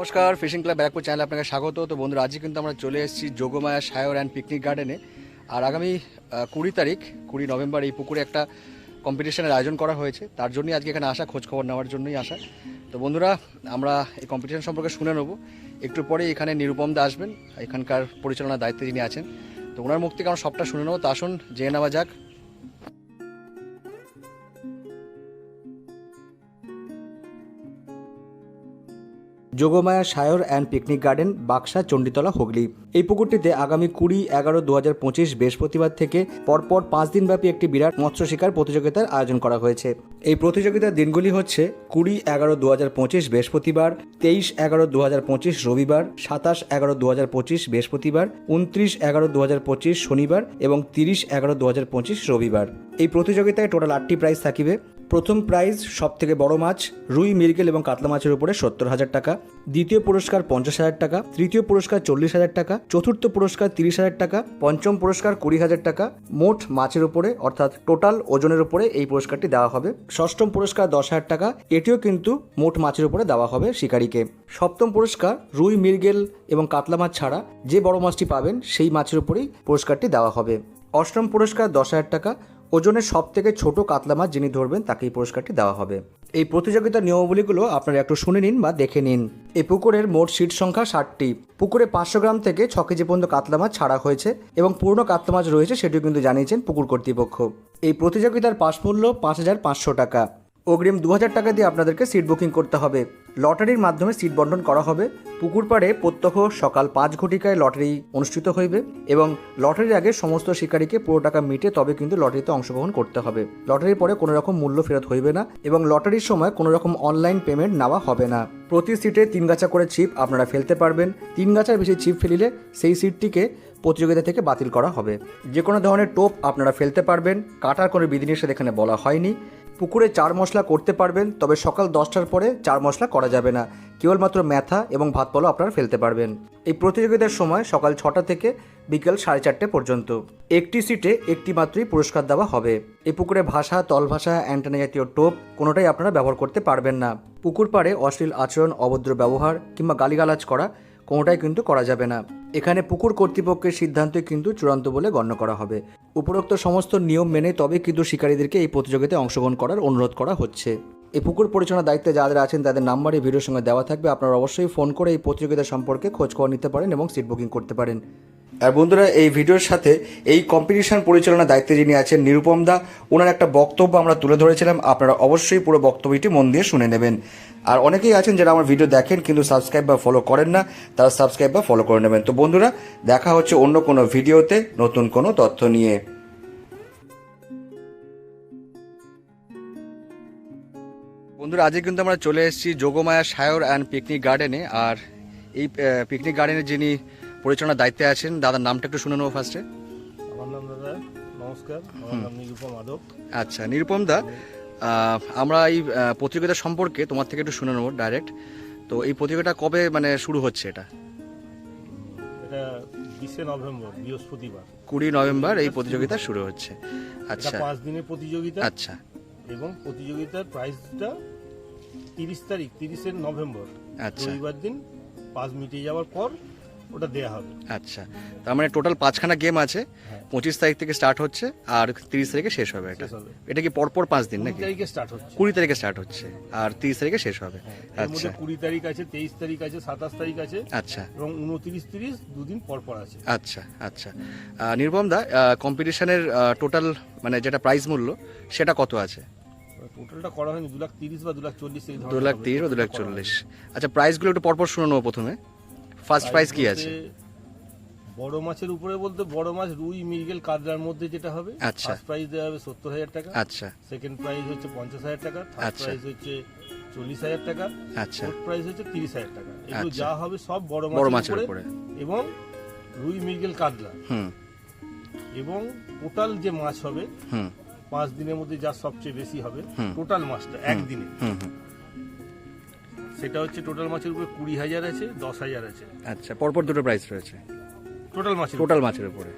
নমস্কার fishing club Barrackpore চ্যানেলে আপনাকে স্বাগত। তো বন্ধুরা, আজকে কিন্তু আমরা চলে এসেছি যোগমায়া সায়র অ্যান্ড পিকনিক গার্ডেনে। আর আগামী কুড়ি তারিখ, কুড়ি নভেম্বর এই পুকুরে একটা কম্পিটিশনের আয়োজন করা হয়েছে। তার জন্যই আজকে এখানে আসা খোঁজ খবর নেওয়ার জন্যই আসা। তো বন্ধুরা, আমরা এই কম্পিটিশন সম্পর্কে শুনে নেব। একটু পরে এখানে নিরুপম দা আসবেন, এখানকার পরিচালনার দায়িত্বে যিনি আছেন। তো ওনার মুখ থেকে আমরা সবটা শুনে নেব। তা আসুন, জেনে নেওয়া যাক। Jogmaya Sayar and picnic garden, Baksa, Chanditala, Hooghly. এই পুকুরটিতে আগামী কুড়ি এগারো দু হাজার পঁচিশ বৃহস্পতিবার থেকে পরপর পাঁচ দিনব্যাপী একটি বিরাট মৎস্য শিকার প্রতিযোগিতার আয়োজন করা হয়েছে। এই প্রতিযোগিতার দিনগুলি হচ্ছে কুড়ি এগারো দু হাজার পঁচিশ বৃহস্পতিবার, তেইশ এগারো দু হাজার পঁচিশ রবিবার, সাতাশ এগারো দু হাজার পঁচিশ বৃহস্পতিবার, উনত্রিশ এগারো দু হাজার পঁচিশ শনিবার এবং তিরিশ এগারো দু হাজার পঁচিশ রবিবার। এই প্রতিযোগিতায় টোটাল আটটি প্রাইজ থাকিবে। প্রথম প্রাইজ সব থেকে বড় মাছ, রুই, মিরগেল এবং কাতলা মাছের উপরে সত্তর হাজার টাকা। দ্বিতীয় পুরস্কার, পঞ্চাশ হাজার টাকা। তৃতীয় পুরস্কার, চল্লিশ হাজার টাকা। চতুর্থ পুরস্কার, তিরিশ হাজার টাকা। পঞ্চম পুরস্কার, কুড়ি হাজার টাকা। মোট মাছের উপরে, অর্থাৎ টোটাল ওজনের উপরে এই পুরস্কারটি দেওয়া হবে। ষষ্ঠম পুরস্কার, দশ হাজার টাকা। এটিও কিন্তু মোট মাছের উপরে দেওয়া হবে শিকারীকে। সপ্তম পুরস্কার, রুই, মিরগেল এবং কাতলা মাছ ছাড়া যে বড় মাছটি পাবেন, সেই মাছের উপরেই পুরস্কারটি দেওয়া হবে। অষ্টম পুরস্কার, দশ হাজার টাকা। ওজনের সব থেকে ছোট কাতলা মাছ যিনি ধরবেন, তাকে এই পুরস্কারটি দেওয়া হবে। এই প্রতিযোগিতার নিয়মাবলীগুলো আপনারা একটু শুনে নিন বা দেখে নিন। এই পুকুরের মোট সিট সংখ্যা ষাটটি। পুকুরে পাঁচশো গ্রাম থেকে ছ কেজি পর্যন্ত কাতলা মাছ ছাড়া হয়েছে এবং পুরনো কাতলা মাছ রয়েছে, সেটিও কিন্তু জানিয়েছেন পুকুর কর্তৃপক্ষ। এই প্রতিযোগিতার পাস মূল্য পাঁচ হাজার পাঁচশো টাকা। অগ্রিম দু হাজার টাকা দিয়ে আপনাদেরকে সিট বুকিং করতে হবে। লটারির মাধ্যমে সিট বন্টন করা হবে। পুকুর পাড়ে প্রত্যহ সকাল পাঁচ ঘটিকায় লটারি অনুষ্ঠিত হইবে এবং লটারির আগে সমস্ত শিকারীকে পুরো টাকা মিটে তবে কিন্তু লটারিতে অংশগ্রহণ করতে হবে। লটারির পরে কোনো রকম মূল্য ফেরত হইবে না এবং লটারির সময় কোনো রকম অনলাইন পেমেন্ট নেওয়া হবে না। প্রতি সিটে তিন গাছা করে চিপ আপনারা ফেলতে পারবেন। তিন গাছার বেশি চিপ ফেলিলে সেই সিটটিকে প্রতিযোগিতা থেকে বাতিল করা হবে। যে কোনো ধরনের টোপ আপনারা ফেলতে পারবেন। কাটার কোনো বিধিনিষেধ এখানে বলা হয়নি। পুকুরে চার মশলা করতে পারবেন, তবে সকাল দশটার পরে চার মশলা করা যাবে না। কেবলমাত্র ম্যাথা এবং ভাত পলো আপনারা ফেলতে পারবেন। এই প্রতিযোগিতার সময় সকাল ছটা থেকে বিকেল সাড়ে চারটে পর্যন্ত। একটি সিটে একটি মাত্রই পুরস্কার দেওয়া হবে। এই পুকুরে ভাষা তল ভাষা অ্যান্টেনা জাতীয় টোপ কোনোটাই আপনারা ব্যবহার করতে পারবেন না। পুকুর পাড়ে অশ্লীল আচরণ, অভদ্র ব্যবহার কিংবা গালিগালাজ করা কোনোটাই কিন্তু করা যাবে না। এখানে পুকুর কর্তৃপক্ষের সিদ্ধান্তই কিন্তু চূড়ান্ত বলে গণ্য করা হবে। উপরোক্ত সমস্ত নিয়ম মেনে তবে কিন্তু শিকারীদেরকে এই প্রতিযোগিতায় অংশগ্রহণ করার অনুরোধ করা হচ্ছে। এই পুকুর পরিচালনার দায়িত্বে যাদের আছেন, তাদের নাম্বার এই ভিডিওর সঙ্গে দেওয়া থাকবে। আপনারা অবশ্যই ফোন করে এই প্রতিযোগিতা সম্পর্কে খোঁজ খবর নিতে পারেন এবং সিট বুকিং করতে পারেন। আর বন্ধুরা, এই ভিডিওর সাথে এই কম্পিটিশন পরিচালনার দায়িত্বে যিনি আছেন নিরুপম দা ওনার একটা বক্তব্য আমরা তুলে ধরেছিলাম। আপনারা অবশ্যই পুরো বক্তব্যটি মন দিয়ে শুনে নেবেন। আর অনেকেই আছেন যারা আমার ভিডিও দেখেন কিন্তু সাবস্ক্রাইব বা ফলো করেন না, তারা সাবস্ক্রাইব বা ফলো করে নেবেন। তো বন্ধুরা, দেখা হচ্ছে অন্য কোনো ভিডিওতে নতুন কোনো তথ্য নিয়ে। বন্ধুরা, আজকে কিন্তু আমরা চলে এসেছি যোগমায়া সায়র অ্যান্ড পিকনিক গার্ডেনে। আর এই পিকনিক গার্ডেনে যিনি পরিচালনার দায়িত্বে আছেন। দাদার নামটা একটু শুনে নেব ফার্স্টে আমার নাম দাদা নমস্কার। আমার নাম নিরুপম আচ্ছা নিরুপম দা আমরা এই প্রতিযোগিতা সম্পর্কে তোমার থেকে একটু শুনে নেব ডাইরেক্ট তো এই প্রতিযোগিতা কবে মানে শুরু হচ্ছে এটা? এটা বিশে নভেম্বর বৃহস্পতিবার। কুড়ি নভেম্বর এই প্রতিযোগিতা শুরু হচ্ছে। আচ্ছা। পাঁচ দিনের প্রতিযোগিতা। আচ্ছা। এবং প্রতিযোগিতার প্রাইসটা তিরিশ তারিখ তিরিশে নভেম্বর। আচ্ছা। রবিবার দিন পাঁচ মিটে যাওয়ার পর ওটা দেয়া হবে। আচ্ছা তার মানে টোটাল পাঁচখানা গেম আছে হ্যাঁ। পঁচিশ তারিখ থেকে স্টার্ট হচ্ছে আর তিরিশ তারিখে শেষ হবে এটা। এটা কি পরপর পাঁচ দিন নাকি? তারিখে স্টার্ট হচ্ছে। কুড়ি তারিখে স্টার্ট হচ্ছে আর তিরিশ তারিখে শেষ হবে। হ্যাঁ, আচ্ছা। কুড়ি তারিখ আছে তেইশ তারিখ আছে সাতাশ তারিখ আছে আচ্ছা। এবং উনত্রিশ তিরিশ দুদিন পর পর আছে। আচ্ছা আচ্ছা। নির্বম দা কম্পিটিশনের টোটাল মানে যেটা প্রাইস মূল্য সেটা কত আছে? টোটালটা করা হয়নি দু লাখ তিরিশ বা দু লাখ চল্লিশ দু লাখ তিরিশ বা দু লাখ চল্লিশ। আচ্ছা প্রাইসগুলো একটু পরপর শুনে নেব প্রথমে। ফার্স্ট প্রাইস কি আছে? বড় মাছের উপরে বলতে বড় মাছ রুই মিরগেল কাতলার মধ্যে যেটা হবে আচ্ছা। ফার্স্ট প্রাইজ দেওয়া হবে সত্তর হাজার টাকা। আচ্ছা। সেকেন্ড প্রাইজ হচ্ছে পঞ্চাশ হাজার টাকা। থার্ড আচ্ছা। প্রাইজ হচ্ছে চল্লিশ হাজার টাকা। আচ্ছা। ফোর্থ প্রাইজ হচ্ছে তিরিশ হাজার টাকা। এগুলো আচ্ছা। যা হবে সব বড় মাছের উপরে এবং রুই মিরগেল কাতলা হুম। এবং টোটাল যে মাছ হবে হুম। পাঁচ দিনের মধ্যে যা সবচেয়ে বেশি হবে টোটাল মাছটা একদিনে। হুম হুম। সেটা হচ্ছে টোটাল মাছের উপরে কুড়ি হাজার আছে দশ হাজার আছে। আচ্ছা পরপর দুটো প্রাইস রয়েছে। টোটাল মাছ টোটাল মাছের উপরে।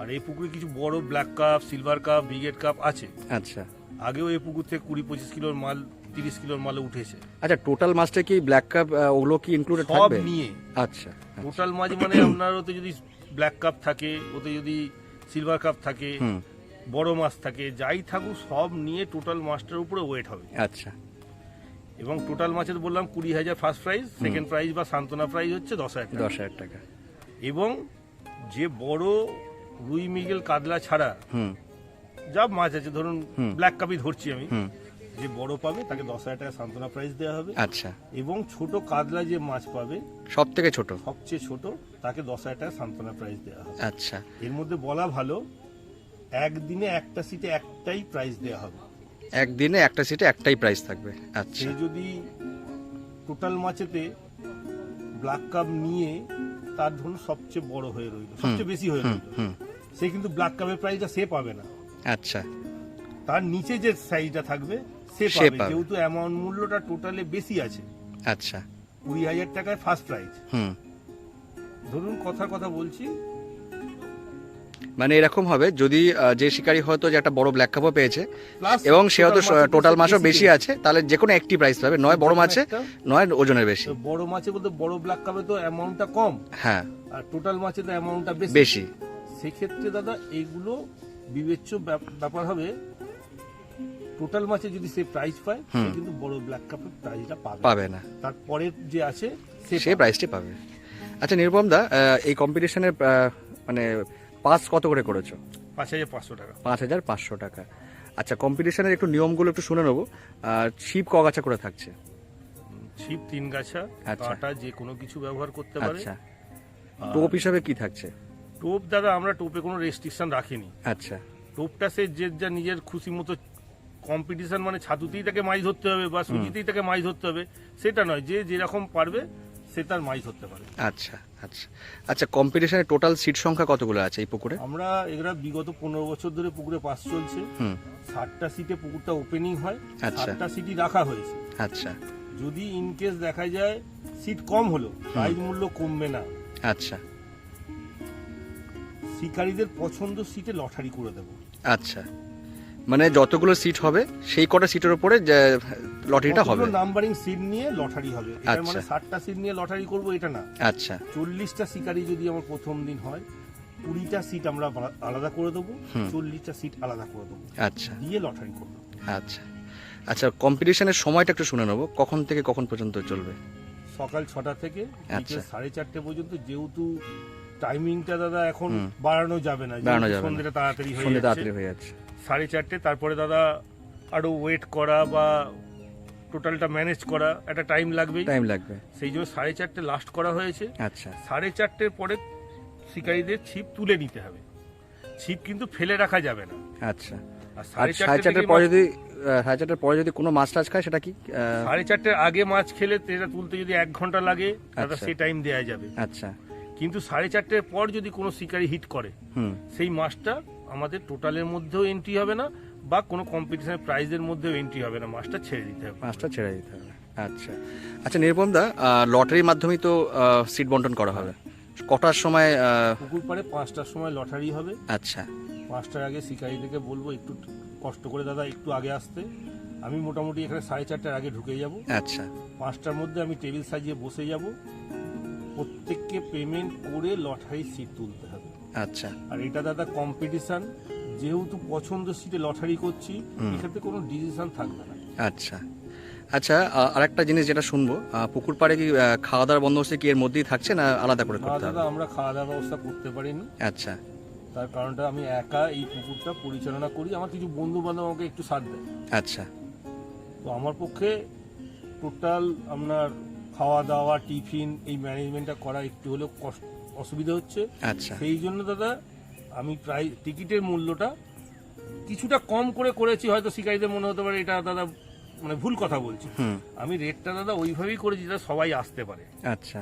আর এই পুকুরে কিছু বড় black carp silver carp brigade carp আছে। আচ্ছা। আগেও এই পুকুর থেকে কুড়ি পঁচিশ কিলোর মাল তিরিশ কিলোর মালে উঠেছে। আচ্ছা টোটাল মাছটা কি ব্ল্যাক কাপ ওগুলো কি ইনক্লুডেড সব থাকবে? নিয়ে। আচ্ছা টোটাল মাছ মানে আপনার ওতে যদি ব্ল্যাক কাপ থাকে ওতে যদি সিলভার কাপ থাকে বড় মাছ থাকে যাই থাকুক সব নিয়ে টোটাল মাছটার উপরে ওয়েট হবে। আচ্ছা। এবং টোটাল মাছের বললাম কুড়ি হাজার ফার্স্ট প্রাইজ সেকেন্ড প্রাইজ বা সান্ত্বনা প্রাইজ হচ্ছে দশ হাজার। দশ হাজার টাকা। এবং যে বড় রুই মিগেল কাতলা ছাড়া যা মাছ আছে ধরুন ব্ল্যাক কাপি ধরছি আমি যে বড় পাবে তাকে দশ হাজার টাকা সান্ত্বনা প্রাইজ দেওয়া হবে। আচ্ছা। এবং ছোট কাতলা যে মাছ পাবে সব থেকে ছোট? সবচেয়ে ছোট তাকে দশ হাজার টাকা সান্ত্বনা প্রাইজ দেওয়া হবে। আচ্ছা। এর মধ্যে বলা ভালো একদিনে একটা সিটে একটাই প্রাইজ দেওয়া হবে। একদিনে একটা সিটে একটাই প্রাইস থাকবে। আচ্ছা। সে যদি টোটাল মাছেতে ব্ল্যাক কাপ নিয়ে তার ধরুন সবচেয়ে বড় হয়ে রইল সবচেয়ে বেশি হয়ে রইল সে কিন্তু ব্ল্যাক কাপের প্রাইসটা সে পাবে না। আচ্ছা। তার নিচে যে সাইজটা থাকবে সে পাবে। যেহেতু অ্যামাউন্ট মূল্যটা টোটালে বেশি আছে। আচ্ছা। কুড়ি হাজার টাকায় ফার্স্ট প্রাইজ হুম। ধরুন কথার কথা বলছি মানে এরকম হবে যদি যে শিকারী হয়তো যে একটা বড় ব্ল্যাক কাপও পেয়েছে এবং সে হয়তো টোটাল মাছও বেশি আছে তাহলে যে কোনো একটি প্রাইস পাবে নয় বড় মাছে নয় ওজনের বেশি। বড় মাছে বলতে বড় ব্ল্যাক কাপে তো অ্যামাউন্টটা কম। হ্যাঁ। আর টোটাল মাছে তো অ্যামাউন্টটা বেশি। বেশি। সেক্ষেত্রে দাদা এগুলো বিবেচ্য ব্যাপ- ব্যাপার হবে টোটাল মাছে যদি সে প্রাইজ পায় সে কিন্তু বড় ব্ল্যাক কাপের প্রাইজটা পাবে। পাবে না। তারপরের যে আছে সে সে পাবে। পাবে। আচ্ছা নিরুপম দা এই কম্পিটিশনের মানে পাস কত করে করেছ? পাঁচ হাজার পাঁচশো টাকা। পাঁচ হাজার পাঁচশো টাকা। আচ্ছা কম্পিটিশনের একটু নিয়মগুলো একটু শুনে নেব। ছিপ কগাছা করে থাকছে? ছিপ তিন গাছা আচ্ছা। কাটা যে কোনো কিছু ব্যবহার করতে পারে। আচ্ছা। টোপ হিসাবে কি থাকছে? টোপ দাদা আমরা টোপে কোনো রেস্ট্রিকশন রাখিনি। আচ্ছা। টোপটা সে যে যা নিজের খুশি মতো কম্পিটিশন মানে ছাতুতেই তাকে মাছ ধরতে হবে বা সুজিতেই তাকে মাছ ধরতে হবে সেটা নয়। যে যেরকম পারবে সে তার মাছ ধরতে পারে। আচ্ছা আচ্ছা। আচ্ছা কম্পিটিশনের টোটাল সিট সংখ্যা কতগুলো আছে এই পুকুরে? আমরা এগুলা বিগত পনেরো বছর ধরে পুকুরে পাস চলছে। ষাটটা সিটে পুকুরটা ওপেনিং হয়। আচ্ছা। ষাটটা সিটই রাখা হয়েছে। আচ্ছা। যদি ইনকেস দেখা যায় সিট কম হলো প্রাইজ মূল্য কমবে না। আচ্ছা। শিকারীদের পছন্দ সিটে লটারি করে দেবো। আচ্ছা। মানে যতগুলো সিট হবে সেই কটা সিটের উপরে লটারিটা হবে। নাম্বারিং সিট নিয়ে লটারি হবে? এটা আচ্ছা। মানে ষাটটা সিট নিয়ে লটারি করব এটা না। আচ্ছা। চল্লিশটা শিকারী যদি আমার প্রথম দিন হয় কুড়িটা সিট আমরা আলাদা করে দেবো। চল্লিশটা সিট আলাদা করে দেবো। আচ্ছা। দিয়ে লটারি করব। আচ্ছা। আচ্ছা কম্পিটিশনের সময়টা একটু শুনে নেব। কখন থেকে কখন পর্যন্ত চলবে? সকাল ছটা থেকে আচ্ছা। বিকেল সাড়ে চারটে পর্যন্ত যেহেতু টাইমিংটা দাদা এখন বাড়ানো যাবে না। সন্ধ্যেটা তাড়াতাড়ি হয়ে যাচ্ছে। সাড়ে চারটে তারপরে দাদা আরও ওয়েট করা বা টোটালটা ম্যানেজ করা একটা টাইম লাগবেই। টাইম লাগবে। সেই জন্য সাড়ে চারটে লাস্ট করা হয়েছে। আচ্ছা। সাড়ে চারটের পরে শিকারীদের ছিপ তুলে নিতে হবে। ছিপ কিন্তু ফেলে রাখা যাবে না। আচ্ছা। আর সাড়ে চারটের পরে যদি সাড়ে চারটের পরে যদি কোনো মাছ টাছ খায় সেটা কি সাড়ে চারটের আগে মাছ খেলে সেটা তুলতে যদি এক ঘণ্টা লাগে দাদা আচ্ছা। সেই টাইম দেওয়া যাবে। আচ্ছা। কিন্তু সাড়ে চারটের পর যদি কোনো শিকারি হিট করে হুম। সেই মাছটা আমাদের টোটালের মধ্যেও এন্ট্রি হবে না বা কোনো কম্পিটিশনের প্রাইজের মধ্যেও এন্ট্রি হবে না। মাছটা ছেড়ে দিতে হবে। মাছটা ছেড়ে দিতে হবে। আচ্ছা। আচ্ছা নির্বম দা লটারির মাধ্যমেই তো সিট বন্টন করা হবে। কটার সময় পুকুর পাড়ে পাঁচটার সময় লটারি হবে। আচ্ছা। পাঁচটার আগে শিকারীদেরকে বলব একটু কষ্ট করে দাদা একটু আগে আসতে। আমি মোটামুটি এখানে সাড়ে চারটার আগে ঢুকে যাব। আচ্ছা। পাঁচটার মধ্যে আমি টেবিল সাজিয়ে বসে যাব। প্রত্যেককে পেমেন্ট করে লটারি সিট তুলতে আচ্ছা। আর এটা দাদা কম্পিটিশন যেহেতু পছন্দ সিটে লটারি করছি। এক্ষেত্রে কোনো ডিসিশন থাকবে না। আচ্ছা। আচ্ছা আহ, আরেকটা জিনিস যেটা শুনব পুকুর পাড়ে কি খাওয়া দাওয়ার বন্দোবস্ত কি এর মধ্যেই থাকছে না আলাদা করে করতে হবে? আমরা খাওয়া দাওয়া ব্যবস্থা করতে পারিনি। আচ্ছা। তার কারণটা আমি একা এই পুকুরটা পরিচালনা করি। আমার কিছু বন্ধু বান্ধব আমাকে একটু সাথ দেয়। আচ্ছা। তো আমার পক্ষে টোটাল আপনার খাওয়া দাওয়া টিফিন এই ম্যানেজমেন্টটা করা একটু হলেও কষ্ট অসুবিধা হচ্ছে। আচ্ছা। সেই জন্য দাদা আমি প্রায় টিকিটের মূল্যটা কিছুটা কম করে করেছি হয়তো শিকারীদের মনে হতে পারে এটা দাদা মানে ভুল কথা বলছি। আমি রেটটা দাদা ওইভাবেই করেছি যাতে সবাই আসতে পারে। আচ্ছা।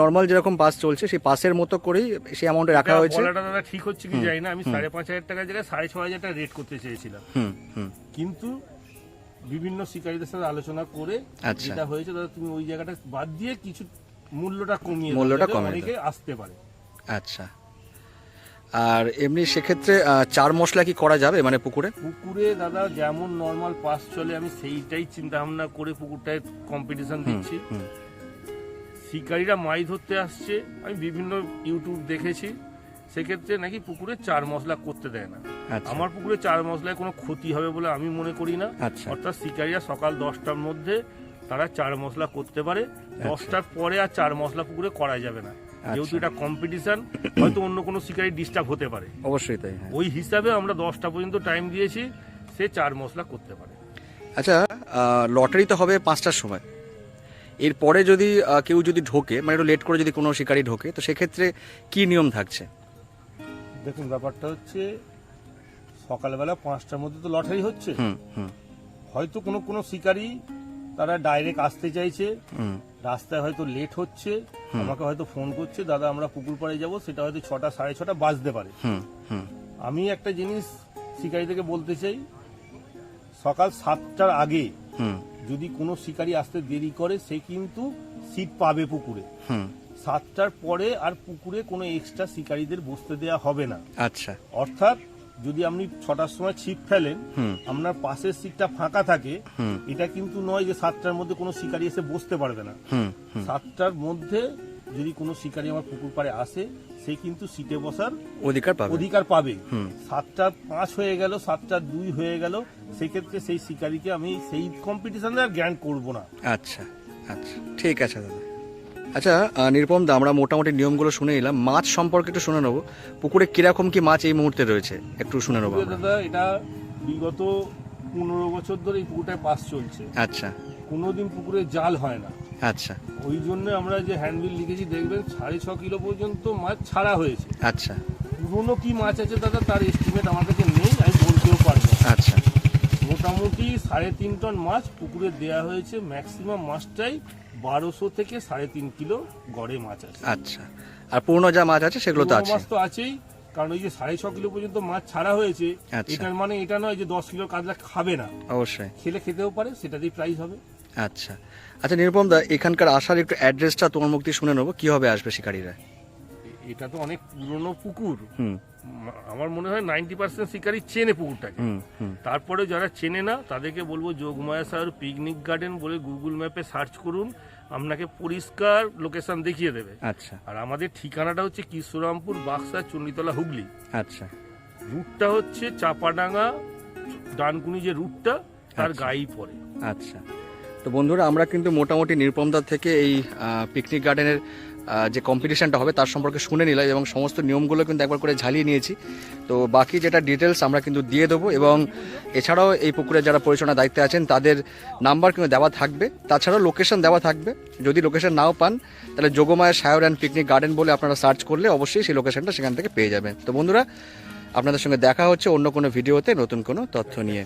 নর্মাল যেরকম পাস চলছে সেই পাসের মতো করেই সেই অ্যামাউন্টে রাখা হয়েছে? বলাটা দাদা ঠিক হচ্ছে কি জানি না। আমি সাড়ে পাঁচ হাজার টাকার জায়গায় সাড়ে ছ হাজার টাকা রেট করতে চেয়েছিলাম। কিন্তু বিভিন্ন শিকারীদের সাথে আলোচনা করে আচ্ছা। যেটা হয়েছে দাদা তুমি ওই জায়গাটা বাদ দিয়ে কিছু মূল্যটা কমিয়ে মূল্যটা অনেকে আসতে পারে। আচ্ছা। আর এমনি সেক্ষেত্রে চার মশলা কি করা যাবে মানে পুকুরে? পুকুরে দাদা যেমন নর্মাল পাস চলে আমি সেইটাই চিন্তা ভাবনা করে পুকুরটায় কম্পিটিশন দিচ্ছি। শিকারীরা মাছ ধরতে আসছে আমি বিভিন্ন ইউটিউব দেখেছি। সেক্ষেত্রে নাকি পুকুরে চার মশলা করতে দেয় না। আচ্ছা। আমার পুকুরে চার মশলায় কোনো ক্ষতি হবে বলে আমি মনে করি না। আচ্ছা। অর্থাৎ শিকারীরা সকাল দশটার মধ্যে তারা চার মশলা করতে পারে। দশটার পরে আর চার মশলা পুকুরে করা যাবে না। যেহেতু আচ্ছা। এটা কম্পিটিশন হয়তো অন্য কোনো শিকারি ডিস্টার্ব হতে পারে। অবশ্যই তাই হ্যাঁ। ওই হিসাবে আমরা দশটা পর্যন্ত টাইম দিয়েছি সে চার মশলা করতে পারে। আচ্ছা লটারি তো হবে পাঁচটার সময়। এরপরে যদি কেউ যদি ঢোকে মানে একটু লেট করে যদি কোনো শিকারি ঢোকে তো সেক্ষেত্রে কি নিয়ম থাকছে? দেখুন ব্যাপারটা হচ্ছে সকালবেলা পাঁচটার মধ্যে তো লটারি হচ্ছে। হয়তো কোনো কোনো শিকারী তারা ডাইরেক্ট আসতে চাইছে। হুম। রাস্তায় হয়তো লেট হচ্ছে। আমাকে হয়তো ফোন করছে দাদা আমরা পুকুর পাড়ে যাব সেটা হয়তো ছটা সাড়ে ছটা বাজতে পারে। আমি একটা জিনিস শিকারি থেকে বলতে চাই সকাল সাতটার আগে যদি কোনো শিকারি আসতে দেরি করে সে কিন্তু সিট পাবে পুকুরে। হুম। সাতটার পরে আর পুকুরে কোনো এক্সট্রা শিকারীদের বসতে দেওয়া হবে না। আচ্ছা। অর্থাৎ যদি আপনি ছটার সময় ছিপ ফেলেন আপনার পাশের সিটটা ফাঁকা থাকে এটা কিন্তু নয় যে সাতটার মধ্যে কোনো শিকারি এসে বসতে পারবে না। সাতটার মধ্যে যদি কোনো শিকারি আমার পুকুর পাড়ে আসে সে কিন্তু সিটে বসার অধিকার পাবে। অধিকার পাবে। সাতটা পাঁচ হয়ে গেল সাতটা দুই হয়ে গেল সেক্ষেত্রে সেই শিকারিকে আমি সেই কম্পিটিশনে আর জ্ঞান করব না। আচ্ছা আচ্ছা। ঠিক আছে দাদা। আচ্ছা নিরুপম দা আমরা মোটামুটি নিয়মগুলো শুনে নিলাম। মাছ সম্পর্কে একটু শুনে নেব। পুকুরে কীরকম কি মাছ এই মুহূর্তে রয়েছে? একটু শুনে নেব দাদা এটা বিগত পনেরো বছর ধরে এই পুকুরটায় পাস চলছে। আচ্ছা। কোনোদিন পুকুরে জাল হয় না। আচ্ছা। ওই জন্য আমরা যে হ্যান্ডবিল লিখেছি দেখবেন সাড়ে ছ কিলো পর্যন্ত মাছ ছাড়া হয়েছে। আচ্ছা। পুরনো কি মাছ আছে দাদা তার এস্টিমেট আমার কাছে নেই আমি বলতেও পারব আচ্ছা। মোটামুটি সাড়ে তিন টন মাছ পুকুরে দেয়া হয়েছে ম্যাক্সিমাম মাছটাই বারোশো থেকে সাড়ে তিন কিলো গড়ে মাছ আছে। আচ্ছা। আর পুরনো যা মাছ আছে সেগুলো তো আছে মাছ তো আছেই। কারণ ওই যে সাড়ে ছ কিলো পর্যন্ত মাছ ছাড়া হয়েছে আচ্ছা। এটার মানে এটা নয় যে দশ কিলো কাতলা খাবে না। অবশ্যই। খেলে খেতেও পারে সেটাতেই প্রাইস হবে। আচ্ছা। আচ্ছা নিরুপম দা এখানকার আসার একটু অ্যাড্রেসটা তোমার মুক্তি শুনে নেব। কীভাবে আসবে শিকারীরা? এটা তো অনেক পুরনো পুকুর। হুম। আমার মনে হয় নাইনটি পার্সেন্ট শিকারই চেনে পুকুরটাকে। তারপরে যারা চেনে না তাদেরকে বলব যোগমায়া সাগর পিকনিক গার্ডেন বলে গুগল ম্যাপে সার্চ করুন আপনাকে পরিষ্কার লোকেশন দেখিয়ে দেবে। আচ্ছা। আর আমাদের ঠিকানাটা হচ্ছে কিশোরামপুর বাক্সা চণ্ডীতলা হুগলি। আচ্ছা। রুটটা হচ্ছে চাপাডাঙ্গা ডানকুনি যে রুটটা তার আচ্ছা। গায়েই পড়ে। আচ্ছা। তো বন্ধুরা আমরা কিন্তু মোটামুটি নিরুপমদার থেকে এই পিকনিক গার্ডেনের যে কম্পিটিশনটা হবে তার সম্পর্কে শুনে নিলাম এবং সমস্ত নিয়মগুলো কিন্তু একবার করে ঝালিয়ে নিয়েছি। তো বাকি যেটা ডিটেলস আমরা কিন্তু দিয়ে দেবো এবং এছাড়াও এই পুকুরে যারা পরিচালনা দায়িত্বে আছেন, তাদের নাম্বার কিন্তু দেওয়া থাকবে। তাছাড়াও লোকেশন দেওয়া থাকবে। যদি লোকেশন নাও পান, তাহলে Jogmaya Sayar and picnic garden বলে আপনারা সার্চ করলে অবশ্যই সেই লোকেশনটা সেখান থেকে পেয়ে যাবেন। তো বন্ধুরা, আপনাদের সঙ্গে দেখা হচ্ছে অন্য কোনো ভিডিওতে নতুন কোনো তথ্য নিয়ে।